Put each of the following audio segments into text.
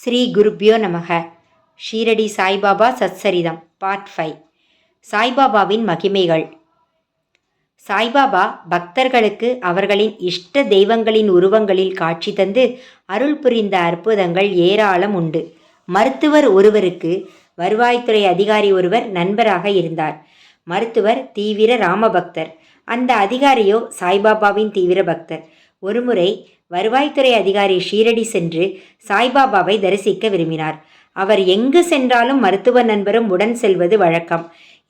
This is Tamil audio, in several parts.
ஸ்ரீ குருப்யோ நமக. ஷீரடி சாய்பாபா சத்சரிதம் பார்ட் ஃபைவ் சாய்பாபாவின் மகிமைகள். சாய்பாபா பக்தர்களுக்கு அவர்களின் இஷ்ட தெய்வங்களின் உருவங்களில் காட்சி தந்து அருள் புரிந்த அற்புதங்கள் ஏராளம் உண்டு. மருத்துவர் ஒருவருக்கு வருவாய்த்துறை அதிகாரி ஒருவர் நண்பராக இருந்தார். மருத்துவர் தீவிர ராமபக்தர். அந்த அதிகாரியோ சாய்பாபாவின் தீவிர பக்தர். ஒருமுறை வருவாய்த்துறை அதிகாரி ஷீரடி சென்று சாய்பாபாவை தரிசிக்க விரும்பினார். அவர் எங்கு சென்றாலும் மருத்துவ நண்பரும் உடன் செல்வது வழக்கம்.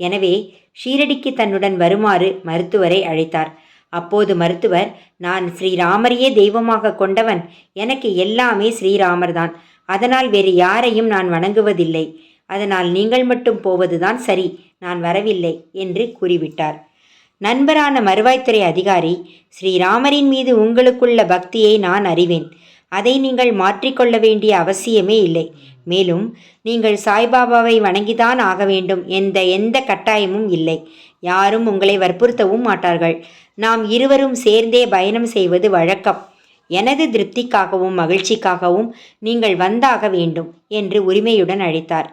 எனவே ஷீரடிக்கு தன்னுடன் வருமாறு மருத்துவரை அழைத்தார். அப்போது மருத்துவர் நான் ஸ்ரீராமரையே தெய்வமாக கொண்டவன். எனக்கு எல்லாமே ஸ்ரீராமர்தான் அதனால் வேறு யாரையும் நான் வணங்குவதில்லை. அதனால் நீங்கள் மட்டும் போவதுதான் சரி. நான் வரவில்லை என்று கூறிவிட்டார். நண்பரான மறுவாய்த்துறை அதிகாரி ஸ்ரீராமரின் மீது உங்களுக்குள்ள பக்தியை நான் அறிவேன். அதை நீங்கள் மாற்றிக்கொள்ள வேண்டிய அவசியமே இல்லை. மேலும் நீங்கள் சாய்பாபாவை வணங்கிதான் ஆக வேண்டும் எந்த எந்த கட்டாயமும் இல்லை. யாரும் உங்களை வற்புறுத்தவும் மாட்டார்கள். நாம் இருவரும் சேர்ந்தே பயணம் செய்வது வழக்கம். எனது திருப்திக்காகவும் மகிழ்ச்சிக்காகவும் நீங்கள் வந்தாக வேண்டும் என்று உரிமையுடன் அழைத்தார்.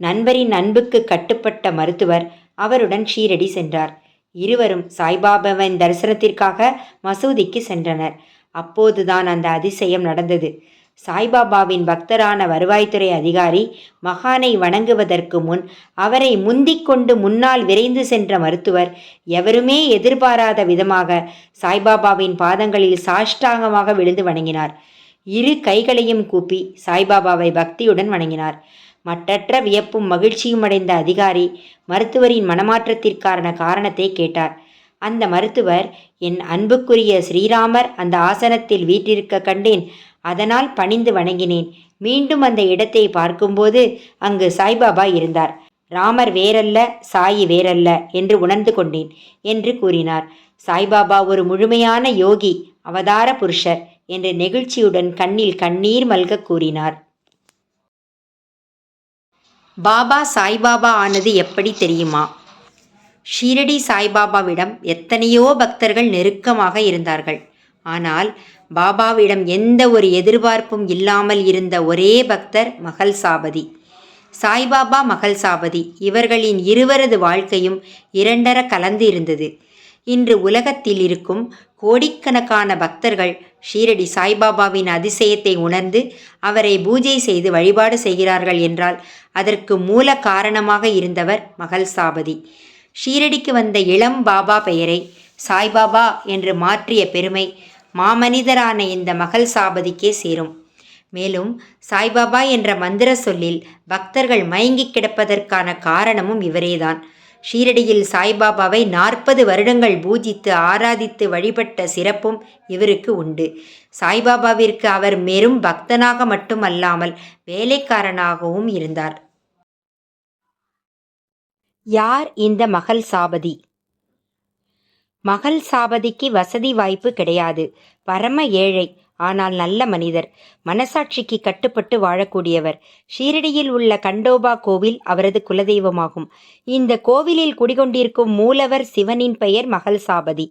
நண்பரின் அன்புக்கு கட்டுப்பட்ட மருத்துவர் அவருடன் ஷீரடி சென்றார். இருவரும் சாய்பாபாவின் தரிசனத்திற்காக மசூதிக்கு சென்றனர். அப்போதுதான் அந்த அதிசயம் நடந்தது. சாய்பாபாவின் பக்தரான வருவாய்த்துறை அதிகாரி மகானை வணங்குவதற்கு முன் அவரை முந்திக் கொண்டு முன்னால் விரைந்து சென்ற மருத்துவர் எவருமே எதிர்பாராத விதமாக சாய்பாபாவின் பாதங்களில் சாஷ்டாங்கமாக விழுந்து வணங்கினார். இரு கைகளையும் கூப்பி சாய்பாபாவை பக்தியுடன் வணங்கினார். மட்டற்ற வியப்பும் மகிழ்ச்சியும் அடைந்த அதிகாரி மருத்துவரின் மனமாற்றத்திற்கான காரணத்தை கேட்டார். அந்த மருத்துவர் என் அன்புக்குரிய ஸ்ரீராமர் அந்த ஆசனத்தில் வீற்றிருக்க கண்டேன். அதனால் பணிந்து வணங்கினேன். மீண்டும் அந்த இடத்தை பார்க்கும்போது அங்கு சாய்பாபா இருந்தார். ராமர் வேறல்ல சாயி வேறல்ல என்று உணர்ந்து கொண்டேன் என்று கூறினார். சாய்பாபா ஒரு முழுமையான யோகி அவதார புருஷர் என்று நெகிழ்ச்சியுடன் கண்ணில் கண்ணீர் மல்க கூறினார். பாபா சாய்பாபா ஆனது எப்படி தெரியுமா? ஷீரடி சாய்பாபாவிடம் எத்தனையோ பக்தர்கள் நெருக்கமாக இருந்தார்கள். ஆனால் பாபாவிடம் எந்த ஒரு எதிர்பார்ப்பும் இல்லாமல் இருந்த ஒரே பக்தர் மகள் சாபதி. சாய்பாபா மகள் சாபதி. இவர்களின் இருவரது வாழ்க்கையும் இரண்டர கலந்து இருந்தது. இன்று உலகத்தில் இருக்கும் கோடிக்கணக்கான பக்தர்கள் ஷீரடி சாய்பாபாவின் அதிசயத்தை உணர்ந்து அவரை பூஜை செய்து வழிபாடு செய்கிறார்கள் என்றால் அதற்கு மூல காரணமாக இருந்தவர் மகள் சாபதி. ஷீரடிக்கு வந்த இளம் பாபா பெயரை சாய்பாபா என்று மாற்றிய பெருமை மாமனிதரான இந்த மகள் சாபதிக்கே சேரும். மேலும் சாய்பாபா என்ற மந்திர சொல்லில் பக்தர்கள் மயங்கி கிடப்பதற்கான காரணமும் இவரேதான். ஷீரடியில் சாய்பாபாவை நாற்பது வருடங்கள் பூஜித்து ஆராதித்து வழிபட்ட சிறப்பும் இவருக்கு உண்டு. சாய்பாபாவிற்கு அவர் வெறும் பக்தனாக மட்டுமல்லாமல் வேலைக்காரனாகவும் இருந்தார். யார் இந்த மகள் சாபதி? மகள் சாபதிக்கு வசதி வாய்ப்பு கிடையாது. பரம ஏழை ஆனால் நல்ல மனிதர். மனசாட்சிக்கு கட்டுப்பட்டு வாழக்கூடியவர். ஷீரடியில் உள்ள கண்டோபா கோவில் அவரது குலதெய்வமாகும். இந்த கோவிலில் குடிகொண்டிருக்கும் மூலவர் சிவனின் பெயர் மகள் சாபதி.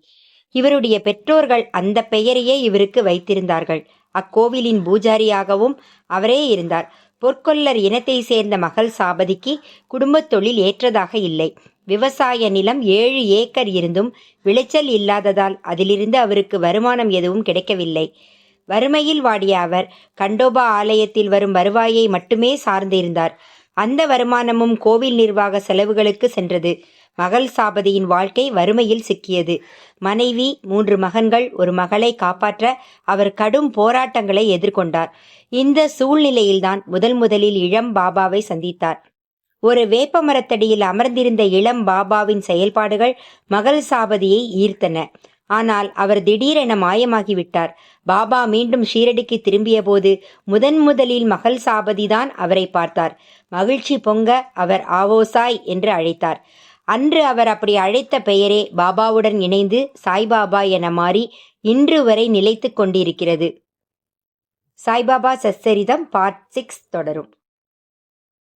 இவருடைய பெற்றோர்கள் அந்த பெயரையே இவருக்கு வைத்திருந்தார்கள். அக்கோவிலின் பூஜாரியாகவும் அவரே இருந்தார். பொற்கொல்லர் இனத்தை சேர்ந்த மகள் சாபதிக்கு குடும்பத் தொழில் ஏற்றதாக இல்லை. விவசாய நிலம் ஏழு ஏக்கர் இருந்தும் விளைச்சல் இல்லாததால் அதிலிருந்து அவருக்கு வருமானம் எதுவும் கிடைக்கவில்லை. வறுமையில் வாடிய அவர் கண்டோபா ஆலயத்தில் வரும் வருவாயை மட்டுமே சார்ந்திருந்தார். அந்த வருமானமும் கோவில் நிர்வாக செலவுகளுக்கு சென்றது. மகள் சாபதியின் வாழ்க்கை வறுமையில் சிக்கியது. மனைவி மூன்று மகன்கள் ஒரு மகளை காப்பாற்ற அவர் கடும் போராட்டங்களை எதிர்கொண்டார். இந்த சூழ்நிலையில்தான் முதல் முதலில் இளம் பாபாவை சந்தித்தார். ஒரு வேப்ப மரத்தடியில் அமர்ந்திருந்த இளம் பாபாவின் செயல்பாடுகள் மகள் சாபதியை ஈர்த்தன. ஆனால் அவர் திடீரென மாயமாகிவிட்டார். பாபா மீண்டும் ஷீரடிக்கு திரும்பியபோது முதன் முதலில் மகள் சாபதிதான் அவரை பார்த்தார். மகிழ்ச்சி பொங்க அவர் ஆவோசாய் என்று அழைத்தார். அன்று அவர் அப்படி அழைத்த பெயரே பாபாவுடன் இணைந்து சாய்பாபா என மாறி இன்று வரை நிலைத்து கொண்டிருக்கிறது. சாய்பாபா சச்சரிதம் பார்ட் சிக்ஸ் தொடரும்.